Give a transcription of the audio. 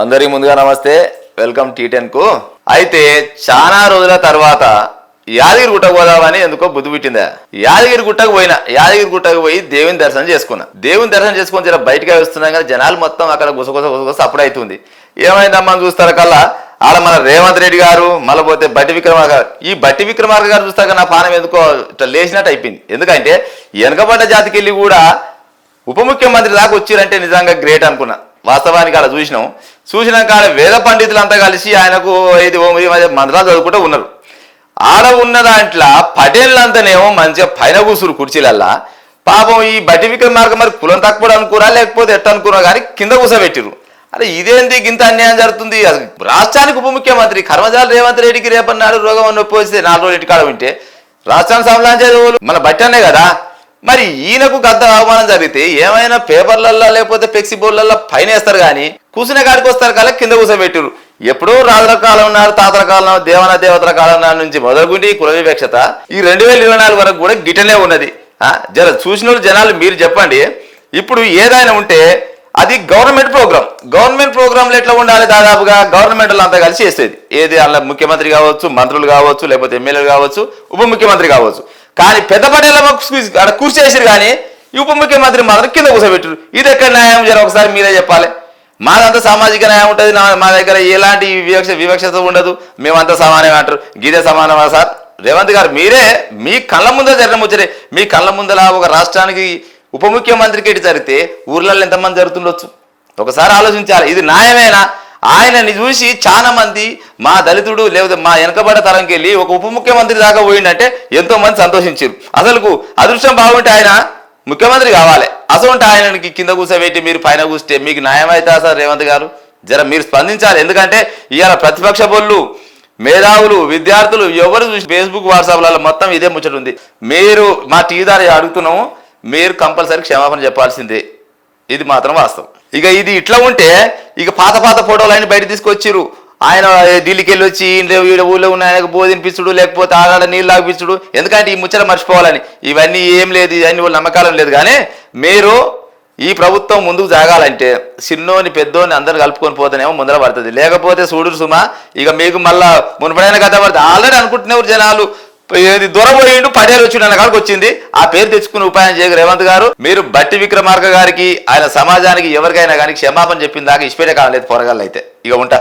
అందరికి ముందుగా నమస్తే. వెల్కమ్ టీ టెన్కు. అయితే చాలా రోజుల తర్వాత యాదగిరి గుట్టకు పోదామని ఎందుకో బుద్ధి పుట్టిందా. యాదగిరి గుట్టకు పోయినా యాదగిరి గుట్టకు పోయి దేవుని దర్శనం చేసుకున్నా. దేవుని దర్శనం చేసుకుని జర బయటకి వస్తున్నాం కానీ జనాలు మొత్తం అక్కడ గుసగుస గుసగుస అప్పుడు అవుతుంది. ఏమైందమ్మా చూస్తారు కల్లా? ఆడ మన రేవంత్ రెడ్డి గారు మళ్ళీ పోతే బట్టి విక్రమార్క గారు. ఈ బట్టి విక్రమార్క గారు చూస్తాక నా పానం ఎందుకో ఇట్లా లేచినట్టు అయిపోయింది. ఎందుకంటే వెనకబడ్డ జాతికి వెళ్ళి కూడా ఉప ముఖ్యమంత్రి దాకా వచ్చిరంటే నిజంగా గ్రేట్ అనుకున్నా. వాస్తవానికి అలా చూసినాం. చూసినాక కాడ వేద పండితులు అంతా కలిసి ఆయనకు ఐదు ఓ మధ్య మంత్రాలు చదువుకుంటూ ఉన్నారు. ఆడ ఉన్న దాంట్లో పటేళ్ళంతానేమో మంచిగా పైన కూసురు కుర్చీలల్లా. పాపం ఈ బట్టి మార్గం మరి కులం తక్కువ అనుకురా లేకపోతే ఎట్ట అనుకున్నా కానీ కింద కూసబెట్టిరు అరే ఇదేంది? గింత అన్యాయం జరుగుతుంది. రాష్ట్రానికి ఉప ముఖ్యమంత్రి కర్మజాల రేవంత్ రెడ్డికి రేపన్నాడు రోగం నొప్పి వస్తే నాలుగు రోజులు ఇంటికాడ ఉంటే రాష్ట్రాన్ని సంలాంచేది మన బట్టి అనే కదా. మరి ఈయనకు గద్ద అవమానం జరిగితే ఏమైనా పేపర్లల్లో లేకపోతే ఫ్లెక్సీ బోర్డులలో పైన వేస్తారు కానీ కూర్చునే కాడికి వస్తారు కదా కింద కూసబెట్టారు ఎప్పుడో రాజుల కాలం నాడు తాతల కాలం దేవన దేవతల కాలం నాడు నుంచి మొదలుకుంటే ఈ కులవివక్షత ఈ రెండు వేల ఇరవై నాలుగు వరకు కూడా గిటనే ఉన్నది. జర చూసిన జనాలు మీరు చెప్పండి. ఇప్పుడు ఏదైనా ఉంటే అది గవర్నమెంట్ ప్రోగ్రామ్ గవర్నమెంట్ ప్రోగ్రాంలు ఎట్లా ఉండాలి దాదాపుగా? గవర్నమెంట్ అంతా కలిసి చేసేది. ఏది అలా ముఖ్యమంత్రి కావచ్చు మంత్రులు కావచ్చు లేకపోతే ఎమ్మెల్యేలు కావచ్చు ఉప ముఖ్యమంత్రి కావచ్చు. కానీ పెద్ద పటేళ్ళ అక్కడ కూర్చేసారు కానీ ఉప ముఖ్యమంత్రి మాత్రం కింద కూర్చోబెట్టారు ఇది ఎక్కడ న్యాయం జర ఒకసారి మీరే చెప్పాలి. మాదంతా సామాజిక న్యాయం ఉంటుంది. మా దగ్గర ఎలాంటి వివక్ష వివక్షత ఉండదు. మేమంతా సమానమే అంటారు. గీదే సమానమా సార్? రేవంత్ గారు మీరే మీ కళ్ళ ముందర జరగడం వచ్చారే మీ కళ్ళ ముందర ఒక రాష్ట్రానికి ఉప ముఖ్యమంత్రికి ఎటు జరిగితే ఊర్లలో ఎంతమంది జరుగుతుండొచ్చు? ఒకసారి ఆలోచించాలి. ఇది న్యాయమేనా? ఆయనని చూసి చాలా మంది మా దళితుడు లేకపోతే మా వెనకబడ్డ తరంకి వెళ్ళి ఒక ఉప ముఖ్యమంత్రి దాకా పోయిందంటే ఎంతో మంది సంతోషించారు. అసలుకు అదృష్టం బాగుంటే ఆయన ముఖ్యమంత్రి కావాలి. అసలు ఆయనకి కింద కూర్చోబెట్టి మీరు పైన కూస్తే మీకు న్యాయమైతే సార్ రేవంత్ గారు? జర మీరు స్పందించాలి. ఎందుకంటే ఇవాళ ప్రతిపక్ష బొల్లు మేధావులు విద్యార్థులు ఎవరు చూసి ఫేస్బుక్ వాట్సాప్లలో మొత్తం ఇదే ముచ్చట ఉంది. మీరు మా టీదారి అడుగుతున్నాము మీరు కంపల్సరీ క్షమాపణ చెప్పాల్సిందే. ఇది మాత్రం వాస్తవం. ఇక ఇది ఇట్లా ఉంటే ఇక పాత పాత ఫోటోలు ఆయన బయట తీసుకొచ్చిర్రు. ఆయన ఢిల్లీకి వెళ్ళి వచ్చి ఇంట్లో వీళ్ళ ఊళ్ళో ఉన్న ఆయనకు బోధినిపించుడు లేకపోతే ఆడాడ నీళ్ళు లాగిపించుడు ఎందుకంటే ఈ ముచ్చట మర్చిపోవాలని. ఇవన్నీ ఏం లేదు ఇవన్నీ వాళ్ళు నమ్మకాలం లేదు. కానీ మీరు ఈ ప్రభుత్వం ముందుకు జాగాలంటే చిన్నోని పెద్దోని అందరు కలుపుకొని పోతేనేమో ముందర పడుతుంది. లేకపోతే చూడు సుమా ఇక మీకు మళ్ళా మునుపడైన కథ పడుతుంది. ఆల్రెడీ అనుకుంటున్నారు జనాలు. ఏది దూరపోయిండు పదేళ్ళు వచ్చి అన్న కాడికి వచ్చింది. ఆ పేరు తెచ్చుకుని ఉపాయం చేయగ రేవంత్ గారు. మీరు బట్టి విక్రమార్క గారికి ఆయన సమాజానికి ఎవరికైనా కానీ క్షమాపణ చెప్పిన దాకా ఇష్టపడే కాలం లేదు అయితే. ఇక ఉంటా.